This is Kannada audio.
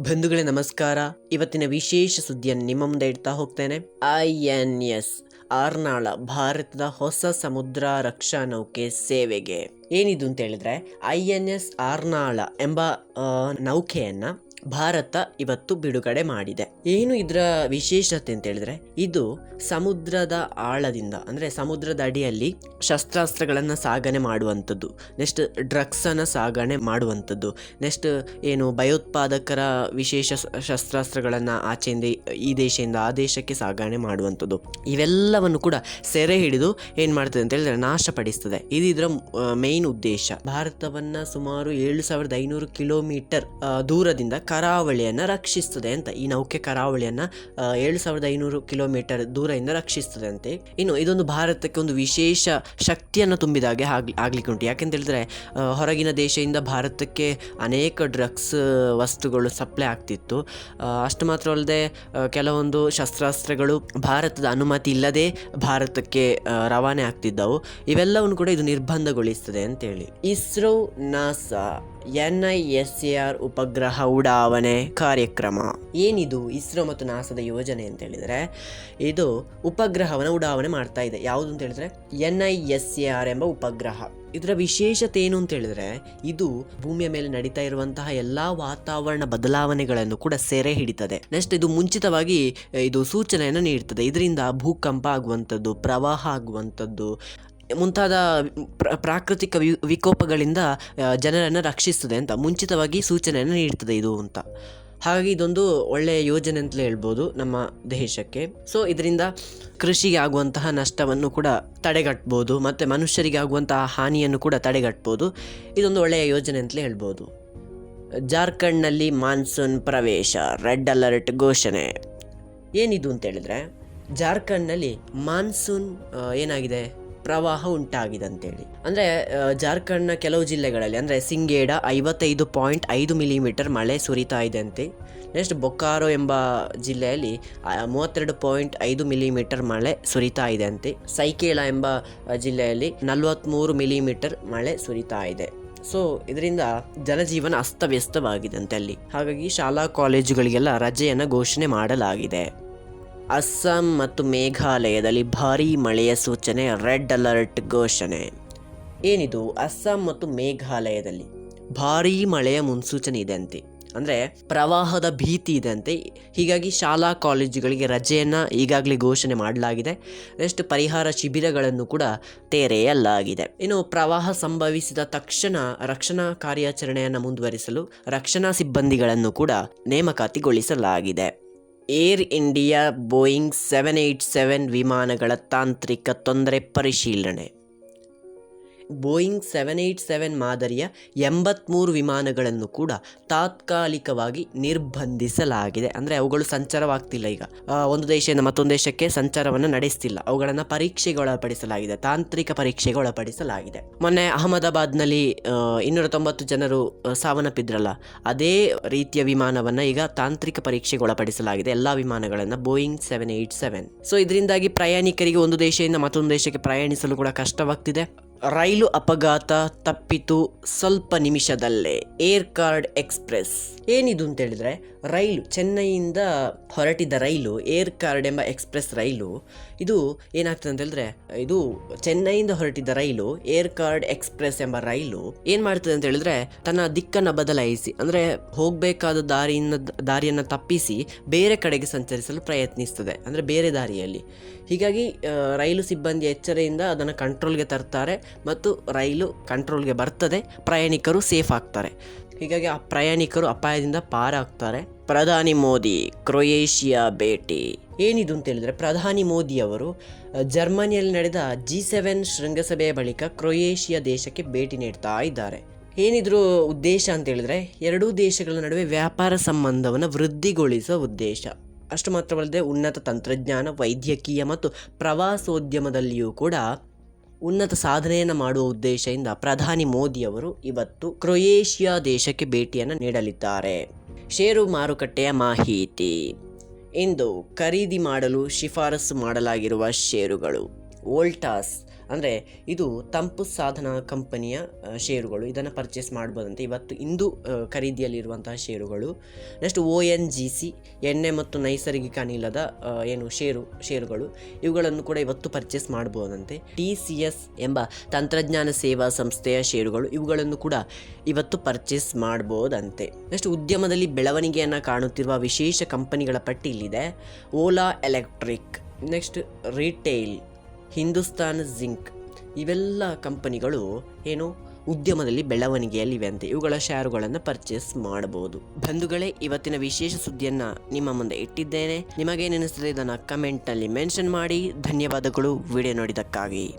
ಬಂಧುಗಳೇ ನಮಸ್ಕಾರ. ಇವತ್ತಿನ ವಿಶೇಷ ಸುದ್ದಿಯನ್ನು ನಿಮ್ಮ ಮುಂದೆ ಇಡ್ತಾ ಹೋಗ್ತೇನೆ. ಐ ಎನ್ ಎಸ್, ಆರ್ನಾಳ, ಭಾರತದ ಹೊಸ ಸಮುದ್ರ ರಕ್ಷಾ ನೌಕೆ ಸೇವೆಗೆ. ಏನಿದು ಅಂತ ಹೇಳಿದ್ರೆ, ಐ ಎನ್ ಎಸ್, ಆರ್ನಾಳ ಎಂಬ ನೌಕೆಯನ್ನ ಭಾರತ ಇವತ್ತು ಬಿಡುಗಡೆ ಮಾಡಿದೆ. ಏನು ಇದರ ವಿಶೇಷತೆ ಅಂತ ಹೇಳಿದ್ರೆ, ಇದು ಸಮುದ್ರದ ಆಳದಿಂದ, ಅಂದ್ರೆ ಸಮುದ್ರದ ಅಡಿಯಲ್ಲಿ ಶಸ್ತ್ರಾಸ್ತ್ರಗಳನ್ನು ಸಾಗಣೆ ಮಾಡುವಂಥದ್ದು. ನೆಕ್ಸ್ಟ್ ಡ್ರಗ್ಸ್ ಅನ್ನ ಸಾಗಣೆ ಮಾಡುವಂಥದ್ದು. ನೆಕ್ಸ್ಟ್ ಏನು ಭಯೋತ್ಪಾದಕರ ವಿಶೇಷ ಶಸ್ತ್ರಾಸ್ತ್ರಗಳನ್ನು ಆಚೆಯಿಂದ ಈ ದೇಶದಿಂದ ಆ ದೇಶಕ್ಕೆ ಸಾಗಣೆ ಮಾಡುವಂಥದ್ದು. ಇವೆಲ್ಲವನ್ನು ಕೂಡ ಸೆರೆ ಹಿಡಿದು ಏನು ಮಾಡ್ತದೆ ಅಂತ ಹೇಳಿದ್ರೆ ನಾಶಪಡಿಸ್ತದೆ. ಇದು ಇದರ ಮೇನ್ ಉದ್ದೇಶ. ಭಾರತವನ್ನ ಸುಮಾರು ಏಳು ಸಾವಿರದ ಐನೂರು ಕಿಲೋಮೀಟರ್ ದೂರದಿಂದ ಕರಾವಳಿಯನ್ನ ರಕ್ಷಿಸ್ತದೆ ಅಂತ, ಈ ನೌಕೆ ಕರಾವಳಿಯನ್ನು ಏಳು ಸಾವಿರದ ಐನೂರು ಕಿಲೋಮೀಟರ್ ದೂರದಿಂದ ರಕ್ಷಿಸ್ತದೆ ಅಂತೆ. ಇನ್ನು ಇದೊಂದು ಭಾರತಕ್ಕೆ ಒಂದು ವಿಶೇಷ ಶಕ್ತಿಯನ್ನು ತುಂಬಿದ ಹಾಗೆ ಆಗ್ಲಿ, ಆಗ್ಲಿಕ್ಕೆ ಉಂಟು. ಯಾಕೆಂತ ಹೇಳಿದ್ರೆ ಹೊರಗಿನ ದೇಶದಿಂದ ಭಾರತಕ್ಕೆ ಅನೇಕ ಡ್ರಗ್ಸ್ ವಸ್ತುಗಳು ಸಪ್ಲೈ ಆಗ್ತಿತ್ತು. ಅಷ್ಟು ಮಾತ್ರ ಅಲ್ಲದೆ ಕೆಲವೊಂದು ಶಸ್ತ್ರಾಸ್ತ್ರಗಳು ಭಾರತದ ಅನುಮತಿ ಇಲ್ಲದೆ ಭಾರತಕ್ಕೆ ರವಾನೆ ಆಗ್ತಿದ್ದವು. ಇವೆಲ್ಲವನ್ನು ಕೂಡ ಇದು ನಿರ್ಬಂಧಗೊಳಿಸ್ತದೆ ಅಂತೇಳಿ. ISRO, NASA N I S A R ಉಪಗ್ರಹ ಉಡಾವಣೆ ಕಾರ್ಯಕ್ರಮ. ಏನಿದು ಇಸ್ರೋ ಮತ್ತು ನಾಸಾದ ಯೋಜನೆ ಅಂತ ಹೇಳಿದರೆ, ಇದು ಉಪಗ್ರಹವನ್ನು ಉಡಾವಣೆ ಮಾಡ್ತಾ ಇದೆ. ಯಾವುದು ಅಂತ ಹೇಳಿದ್ರೆ ಎನ್ ಎಂಬ ಉಪಗ್ರಹ. ಇದರ ವಿಶೇಷತೆ ಏನು ಅಂತ ಹೇಳಿದ್ರೆ, ಇದು ಭೂಮಿಯ ಮೇಲೆ ನಡೀತಾ ಇರುವಂತಹ ಎಲ್ಲಾ ವಾತಾವರಣ ಬದಲಾವಣೆಗಳನ್ನು ಕೂಡ ಸೆರೆ ಹಿಡಿತದೆ. ನೆಕ್ಸ್ಟ್ ಇದು ಮುಂಚಿತವಾಗಿ, ಇದು ಸೂಚನೆಯನ್ನು ನೀಡ್ತದೆ. ಇದರಿಂದ ಭೂಕಂಪ ಆಗುವಂಥದ್ದು, ಪ್ರವಾಹ ಆಗುವಂಥದ್ದು ಮುಂತಾದ ಪ್ರ- ಪ್ರಾಕೃತಿಕ ವಿಕೋಪಗಳಿಂದ ಜನರನ್ನು ರಕ್ಷಿಸ್ತದೆ ಅಂತ, ಮುಂಚಿತವಾಗಿ ಸೂಚನೆಯನ್ನು ನೀಡ್ತದೆ ಇದು ಅಂತ. ಹಾಗಾಗಿ ಇದೊಂದು ಒಳ್ಳೆಯ ಯೋಜನೆ ಅಂತಲೇ ಹೇಳ್ಬೋದು ನಮ್ಮ ದೇಶಕ್ಕೆ. ಸೊ ಇದರಿಂದ ಕೃಷಿಗೆ ಆಗುವಂತಹ ನಷ್ಟವನ್ನು ಕೂಡ ತಡೆಗಟ್ಬೋದು, ಮತ್ತು ಮನುಷ್ಯರಿಗೆ ಆಗುವಂತಹ ಹಾನಿಯನ್ನು ಕೂಡ ತಡೆಗಟ್ಬೋದು. ಇದೊಂದು ಒಳ್ಳೆಯ ಯೋಜನೆ ಅಂತಲೇ ಹೇಳ್ಬೋದು. ಜಾರ್ಖಂಡ್ನಲ್ಲಿ ಮಾನ್ಸೂನ್ ಪ್ರವೇಶ, ರೆಡ್ ಅಲರ್ಟ್ ಘೋಷಣೆ. ಏನಿದು ಅಂತ ಹೇಳಿದ್ರೆ, ಜಾರ್ಖಂಡ್ನಲ್ಲಿ ಮಾನ್ಸೂನ್ ಏನಾಗಿದೆ? ಪ್ರವಾಹ ಉಂಟಾಗಿದೆ ಅಂತೇಳಿ ಅಂದರೆ ಜಾರ್ಖಂಡ್ನ ಕೆಲವು ಜಿಲ್ಲೆಗಳಲ್ಲಿ, ಅಂದರೆ ಸಿಂಗೇಡ ಐವತ್ತೈದು ಪಾಯಿಂಟ್ ಐದು ಮಿಲಿಮೀಟರ್ ಮಳೆ ಸುರಿತಾ ಇದೆ ಅಂತೆ. ನೆಕ್ಸ್ಟ್ ಬೊಕ್ಕಾರೋ ಎಂಬ ಜಿಲ್ಲೆಯಲ್ಲಿ ಮೂವತ್ತೆರಡು ಪಾಯಿಂಟ್ ಐದು ಮಿಲಿಮೀಟರ್ ಮಳೆ ಸುರಿತಾ ಇದೆ ಅಂತೆ. ಸೈಕೇಳ ಎಂಬ ಜಿಲ್ಲೆಯಲ್ಲಿ ನಲವತ್ತ್ಮೂರು ಮಿಲಿಮೀಟರ್ ಮಳೆ ಸುರಿತಾ ಇದೆ. ಸೊ, ಇದರಿಂದ ಜನಜೀವನ ಅಸ್ತವ್ಯಸ್ತವಾಗಿದೆ ಅಂತೆ ಅಲ್ಲಿ. ಹಾಗಾಗಿ ಶಾಲಾ ಕಾಲೇಜುಗಳಿಗೆಲ್ಲ ರಜೆಯನ್ನು ಘೋಷಣೆ ಮಾಡಲಾಗಿದೆ. ಅಸ್ಸಾಂ ಮತ್ತು ಮೇಘಾಲಯದಲ್ಲಿ ಭಾರೀ ಮಳೆಯ ಸೂಚನೆ, ರೆಡ್ ಅಲರ್ಟ್ ಘೋಷಣೆ. ಏನಿದು? ಅಸ್ಸಾಂ ಮತ್ತು ಮೇಘಾಲಯದಲ್ಲಿ ಭಾರೀ ಮಳೆಯ ಮುನ್ಸೂಚನೆ ಇದೆ ಅಂತೆ ಅಂದರೆ ಪ್ರವಾಹದ ಭೀತಿ ಇದೆ ಅಂತೆ ಹೀಗಾಗಿ ಶಾಲಾ ಕಾಲೇಜುಗಳಿಗೆ ರಜೆಯನ್ನು ಈಗಾಗಲೇ ಘೋಷಣೆ ಮಾಡಲಾಗಿದೆ. ನೆಕ್ಸ್ಟ್ ಪರಿಹಾರ ಶಿಬಿರಗಳನ್ನು ಕೂಡ ತೆರೆಯಲಾಗಿದೆ. ಇನ್ನು ಪ್ರವಾಹ ಸಂಭವಿಸಿದ ತಕ್ಷಣ ರಕ್ಷಣಾ ಕಾರ್ಯಾಚರಣೆಯನ್ನು ಮುಂದುವರಿಸಲು ರಕ್ಷಣಾ ಸಿಬ್ಬಂದಿಗಳನ್ನು ಕೂಡ ನೇಮಕಾತಿಗೊಳಿಸಲಾಗಿದೆ. Air India Boeing seven eight seven ವಿಮಾನಗಳ ತಾಂತ್ರಿಕ ತೊಂದರೆ ಪರಿಶೀಲನೆ. ಬೋಯಿಂಗ್ ಸೆವೆನ್ ಏಯ್ಟ್ ಸೆವೆನ್ ಮಾದರಿಯ ಎಂಬತ್ತ್ಮೂರು ವಿಮಾನಗಳನ್ನು ಕೂಡ ತಾತ್ಕಾಲಿಕವಾಗಿ ನಿರ್ಬಂಧಿಸಲಾಗಿದೆ. ಅಂದರೆ ಅವುಗಳು ಸಂಚಾರವಾಗ್ತಿಲ್ಲ ಈಗ. ಒಂದು ದೇಶದಿಂದ ಮತ್ತೊಂದು ದೇಶಕ್ಕೆ ಸಂಚಾರವನ್ನು ನಡೆಸ್ತಿಲ್ಲ. ಅವುಗಳನ್ನು ಪರೀಕ್ಷೆಗೆ ಒಳಪಡಿಸಲಾಗಿದೆ ತಾಂತ್ರಿಕ ಪರೀಕ್ಷೆಗೆ ಒಳಪಡಿಸಲಾಗಿದೆ ಮೊನ್ನೆ ಅಹಮದಾಬಾದ್ನಲ್ಲಿ ಇನ್ನೂರ ತೊಂಬತ್ತು ಜನರು ಸಾವನ್ನಪ್ಪಿದ್ರಲ್ಲ? ಅದೇ ರೀತಿಯ ವಿಮಾನವನ್ನು ಈಗ ತಾಂತ್ರಿಕ ಪರೀಕ್ಷೆಗೆ ಒಳಪಡಿಸಲಾಗಿದೆ ಎಲ್ಲ ವಿಮಾನಗಳನ್ನು Boeing seven eight seven. So, ಇದರಿಂದಾಗಿ ಪ್ರಯಾಣಿಕರಿಗೆ ಒಂದು ದೇಶದಿಂದ ಮತ್ತೊಂದು ದೇಶಕ್ಕೆ ಪ್ರಯಾಣಿಸಲು ಕೂಡ ಕಷ್ಟವಾಗ್ತಿದೆ. ರೈಲು ಅಪಘಾತ ತಪ್ಪಿತು ಸ್ವಲ್ಪ ನಿಮಿಷದಲ್ಲೇ. Air card express. ಏನಿದು ಅಂತ ಹೇಳಿದ್ರೆ ರೈಲು, ಚೆನ್ನೈಯಿಂದ ಹೊರಟಿದ್ದ ರೈಲು, ಏರ್ ಕಾರ್ಡ್ ಎಂಬ ಎಕ್ಸ್ಪ್ರೆಸ್ ರೈಲು, ಇದು ಏನಾಗ್ತದೆ ಅಂತ ಹೇಳಿದ್ರೆ ಇದು ಚೆನ್ನೈಯಿಂದ ಹೊರಟಿದ್ದ ರೈಲು, ಏರ್ ಕಾರ್ಡ್ ಎಕ್ಸ್ಪ್ರೆಸ್ ಎಂಬ ರೈಲು ಏನ್ ಮಾಡ್ತದೆ ಅಂತ ಹೇಳಿದ್ರೆ ತನ್ನ ದಿಕ್ಕನ್ನು ಬದಲಾಯಿಸಿ, ಅಂದ್ರೆ ಹೋಗಬೇಕಾದ ದಾರಿಯಿಂದ, ದಾರಿಯನ್ನು ತಪ್ಪಿಸಿ ಬೇರೆ ಕಡೆಗೆ ಸಂಚರಿಸಲು ಪ್ರಯತ್ನಿಸ್ತದೆ, ಅಂದ್ರೆ ಬೇರೆ ದಾರಿಯಲ್ಲಿ. ಹೀಗಾಗಿ ರೈಲು ಸಿಬ್ಬಂದಿ ಎಚ್ಚರೆಯಿಂದ ಅದನ್ನು ಕಂಟ್ರೋಲ್ಗೆ ತರ್ತಾರೆ. ಮತ್ತು ರೈಲು ಕಂಟ್ರೋಲ್ಗೆ ಬರ್ತದೆ. ಪ್ರಯಾಣಿಕರು ಸೇಫ್ ಆಗ್ತಾರೆ. ಹೀಗಾಗಿ ಆ ಪ್ರಯಾಣಿಕರು ಅಪಾಯದಿಂದ ಪಾರಾಗ್ತಾರೆ. ಪ್ರಧಾನಿ ಮೋದಿ, ಕ್ರೊಯೇಷಿಯಾ ಭೇಟಿ. ಏನಿದು ಅಂತ ಹೇಳಿದರೆ ಪ್ರಧಾನಿ ಮೋದಿ ಅವರು ಜರ್ಮನಿಯಲ್ಲಿ ನಡೆದ ಜಿ ಸೆವೆನ್ ಶೃಂಗಸಭೆಯ ಬಳಿಕ ಕ್ರೊಯೇಷಿಯಾ ದೇಶಕ್ಕೆ ಭೇಟಿ ನೀಡ್ತಾ ಇದ್ದಾರೆ. ಏನಿದ್ರು ಉದ್ದೇಶ ಅಂತ ಹೇಳಿದ್ರೆ ಎರಡೂ ದೇಶಗಳ ನಡುವೆ ವ್ಯಾಪಾರ ಸಂಬಂಧವನ್ನು ವೃದ್ಧಿಗೊಳಿಸುವ ಉದ್ದೇಶ. ಅಷ್ಟು ಮಾತ್ರವಲ್ಲದೆ ಉನ್ನತ ತಂತ್ರಜ್ಞಾನ, ವೈದ್ಯಕೀಯ ಮತ್ತು ಪ್ರವಾಸೋದ್ಯಮದಲ್ಲಿಯೂ ಕೂಡ ಉನ್ನತ ಸಾಧನೆಯನ್ನು ಮಾಡುವ ಉದ್ದೇಶದಿಂದ ಪ್ರಧಾನಿ ಮೋದಿ ಅವರು ಇವತ್ತು ಕ್ರೊಯೇಷಿಯಾ ದೇಶಕ್ಕೆ ಭೇಟಿಯನ್ನು ನೀಡಲಿದ್ದಾರೆ. ಷೇರು ಮಾರುಕಟ್ಟೆಯ ಮಾಹಿತಿ. ಇಂದು ಖರೀದಿ ಮಾಡಲು ಶಿಫಾರಸು ಮಾಡಲಾಗಿರುವ ಷೇರುಗಳು. ವೋಲ್ಟಾಸ್ ಅಂದರೆ ಇದು ತಂಪು ಸಾಧನ ಕಂಪನಿಯ ಷೇರುಗಳು. ಇದನ್ನು ಪರ್ಚೇಸ್ ಮಾಡ್ಬೋದಂತೆ. ಇವತ್ತು ಇಂದು ಖರೀದಿಯಲ್ಲಿರುವಂತಹ ಷೇರುಗಳು. Next O N G C ಎಣ್ಣೆ ಮತ್ತು ನೈಸರ್ಗಿಕ ಅನಿಲದ ಏನು ಷೇರು, ಷೇರುಗಳು. ಇವುಗಳನ್ನು ಕೂಡ ಇವತ್ತು ಪರ್ಚೇಸ್ ಮಾಡ್ಬೋದಂತೆ. ಟಿ ಸಿ ಎಸ್ ಎಂಬ ತಂತ್ರಜ್ಞಾನ ಸೇವಾ ಸಂಸ್ಥೆಯ ಷೇರುಗಳು. ಇವುಗಳನ್ನು ಕೂಡ ಇವತ್ತು ಪರ್ಚೇಸ್ ಮಾಡ್ಬೋದಂತೆ. ನೆಕ್ಸ್ಟ್ ಉದ್ಯಮದಲ್ಲಿ ಬೆಳವಣಿಗೆಯನ್ನು ಕಾಣುತ್ತಿರುವ ವಿಶೇಷ ಕಂಪನಿಗಳ ಪಟ್ಟಿ ಇಲ್ಲಿದೆ Ola electric. Next retail Hindustan zinc. ಇವೆಲ್ಲ ಕಂಪನಿಗಳು ಏನು ಉದ್ಯಮದಲ್ಲಿ ಬೆಳವಣಿಗೆಯಲ್ಲಿವೆ ಅಂತೆ. ಇವುಗಳ ಶೇರುಗಳನ್ನು ಪರ್ಚೇಸ್ ಮಾಡಬಹುದು. ಬಂಧುಗಳೇ, ಇವತ್ತಿನ ವಿಶೇಷ ಸುದ್ದಿಯನ್ನು ನಿಮ್ಮ ಮುಂದೆ ಇಟ್ಟಿದ್ದೇನೆ. ನಿಮಗೇನೆನಿಸ್ತದೆ ಇದನ್ನು ಕಮೆಂಟ್ನಲ್ಲಿ ಮೆನ್ಷನ್ ಮಾಡಿ. ಧನ್ಯವಾದಗಳು. ವಿಡಿಯೋ ನೋಡಿದ್ದಕ್ಕಾಗಿ.